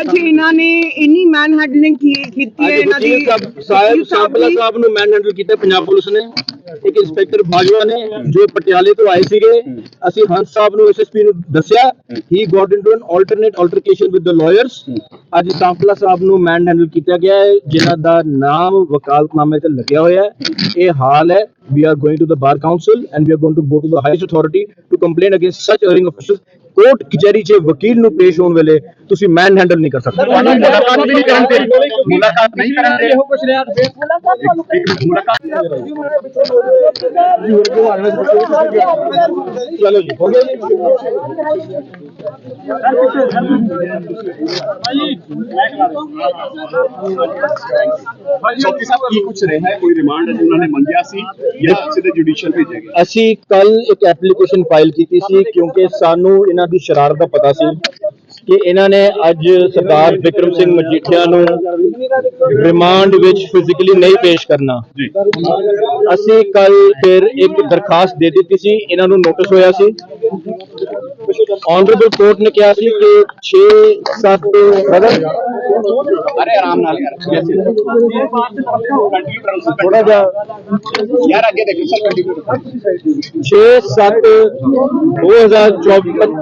ਅੱਜ ਇਹਨਾਂ ਨੇ ਇੰਨੀ ਮੈਨ ਹੈਂਡਲਿੰਗ ਕੀਤੀ ਹੈ ਇਹਨਾਂ ਦੀ ਸਾਹਿਬ ਸਾਂਪਲਾ ਸਾਹਿਬ ਨੂੰ ਮੈਨ ਹੈਂਡਲ ਕੀਤਾ ਪੰਜਾਬ ਪੁਲਿਸ ਨੇ। ਇੱਕ ਇੰਸਪੈਕਟਰ ਬਾਜਵਾ ਨੇ ਜੋ ਪਟਿਆਲੇ ਤੋਂ ਆਏ ਸੀਗੇ। ਅਸੀਂ ਹੰਸ ਸਾਹਿਬ ਨੂੰ ਐਸਐਸਪੀ ਨੂੰ ਦੱਸਿਆ he got into an alternate altercation with the lawyers ਅੱਜ ਸਾਂਪਲਾ ਸਾਹਿਬ ਨੂੰ ਮੈਨ ਹੈਂਡਲ ਕੀਤਾ ਗਿਆ ਹੈ ਜਿਨ੍ਹਾਂ ਦਾ ਨਾਮ ਵਕਾਲਤਨਾਮੇ ਤੇ ਲੱਗਿਆ ਹੋਇਆ ਹੈ। ਇਹ ਹਾਲ ਹੈ we are going to the bar council and we are going to go to the highest authority to complain against such erring officials court ਕਚਹਿਰੀ 'ਚ ਵਕੀਲ ਨੂੰ ਪੇਸ਼ ਹੋਣ ਵੇਲੇ ਤੁਸੀਂ ਮੈਨ ਹੈਂਡਲ ਨਹੀਂ ਕਰ ਸਕਦੇ। ਮੁਲਾਕਾਤ ਵੀ ਨਹੀਂ ਕਰਨ ਦੇ ਮੁਲਾਕਾਤ ਨਹੀਂ ਕਰਨ ਦੇ ਚਲੋ ਜੀ ਹੋ ਗਿਆ ਜੀ। ਚੌਕੀ ਸਾਹਿਬ ਕੀ ਕੁਝ ਰਿਹਾ? ਹੈ ਕੋਈ ਰਿਮਾਂਡ ਉਹਨਾਂ ਨੇ ਮੰਗਿਆ ਸੀ ਜਾਂ ਸਿੱਧੇ ਜੁਡੀਸ਼ੀਅਲ ਭੇਜਿਆ ਗਿਆ? ਅਸੀਂ ਕੱਲ ਇੱਕ ਐਪਲੀਕੇਸ਼ਨ ਫਾਈਲ ਕੀਤੀ ਸੀ ਕਿਉਂਕਿ ਸਾਨੂੰ ਇਹਨਾਂ ਦੀ ਸ਼ਰਾਰਤ ਦਾ ਪਤਾ ਸੀ। ਕਿ ਇਹਨਾਂ ਨੇ ਅੱਜ ਸਰਦਾਰ ਵਿਕਰਮ ਸਿੰਘ ਮਜੀਠੀਆ ਨੂੰ ਰਿਮਾਂਡ ਵਿੱਚ ਫਿਜ਼ੀਕਲੀ ਨਹੀਂ ਪੇਸ਼ ਕਰਨਾ। ਅਸੀਂ ਕੱਲ ਫਿਰ ਇੱਕ ਦਰਖਾਸਤ ਦੇ ਦਿੱਤੀ ਸੀ ਇਹਨਾਂ ਨੂੰ ਨੋਟਿਸ ਹੋਇਆ ਸੀ। ਆਨਰੇਬਲ ਕੋਰਟ ਨੇ ਕਿਹਾ ਸੀ ਕਿ 6 7 ਬਦਲ ਅਰੇ ਆਰਾਮ ਨਾਲ ਯਾਰ ਥੋੜਾ ਜਿਹਾ ਯਾਰ ਅੱਗੇ ਦੇਖੋ ਸਰ ਕੰਟੀਨਿਊ 6 7 2024 ਤੱਕ